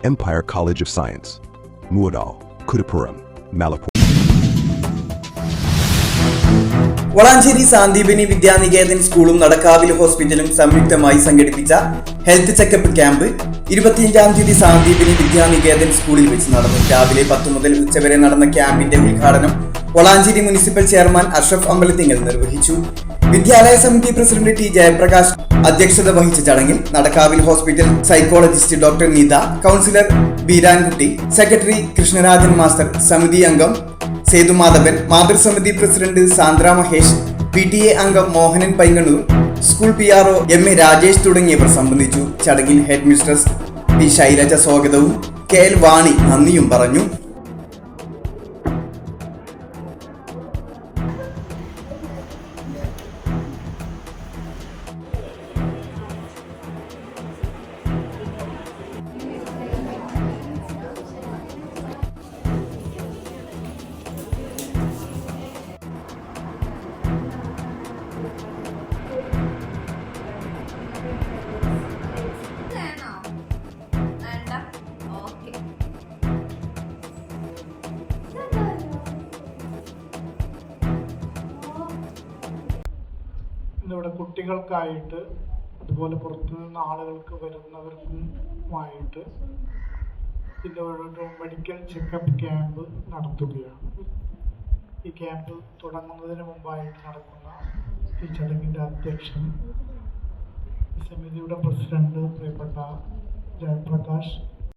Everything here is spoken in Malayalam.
Empire College of Science. Muadal, Kudapuram, Malapur. Valanchery Sandeepani Vidya Niketan സ്കൂളും നടക്കാവിൽ ഹോസ്പിറ്റലും സംയുക്തമായി സംഘടിപ്പിച്ച ഹെൽത്ത് ചെക്കപ്പ് ക്യാമ്പ് ഇരുപത്തിയഞ്ചാം തീയതി സാന്ദീപിനി വിദ്യാനികേതൻ സ്കൂളിൽ വെച്ച് നടന്നു രാവിലെ പത്ത് മുതൽ ഉച്ചവരെ നടന്ന ക്യാമ്പിന്റെ ഉദ്ഘാടനം വളാഞ്ചേരി മുനിസിപ്പൽ ചെയർമാൻ അഷ്റഫ് അമ്പലത്തിങ്ങൽ നിർവഹിച്ചു വിദ്യാലയ സമിതി പ്രസിഡന്റ് ടി ജയപ്രകാശ് അധ്യക്ഷത വഹിച്ച ചടങ്ങിൽ നടക്കാവിൽ hospital psychologist doctor Neetha counsellor Beerankutty secretary Krishnarajan master സമിതി അംഗം Sethumadhavan മാതൃസമിതി president Sandra Mahesh P T A അംഗം Mohanan Painganoor school P R O M A Rajesh തുടങ്ങിയവർ സംബന്ധിച്ചു. ചടങ്ങിൽ ഹെഡ് മിസ്ട്രസ് പി ശൈലജ സ്വാഗതവും കെ എൽ വാണി നന്ദിയും പറഞ്ഞു. ഇന്നിവിടെ കുട്ടികൾക്കായിട്ട് അതുപോലെ പുറത്തു നിന്ന് ആളുകൾക്ക് വരുന്നവർക്കുമായിട്ട് ഇതിന്റെ ഒരു മെഡിക്കൽ ചെക്കപ്പ് ക്യാമ്പ് നടത്തുകയാണ്. ഈ ക്യാമ്പ് തുടങ്ങുന്നതിന് മുമ്പായിട്ട് നടക്കുന്ന ഈ ചടങ്ങിന്റെ അധ്യക്ഷൻ സമിതിയുടെ പ്രസിഡന്റ് പ്രിയപ്പെട്ട ജയപ്രകാശ്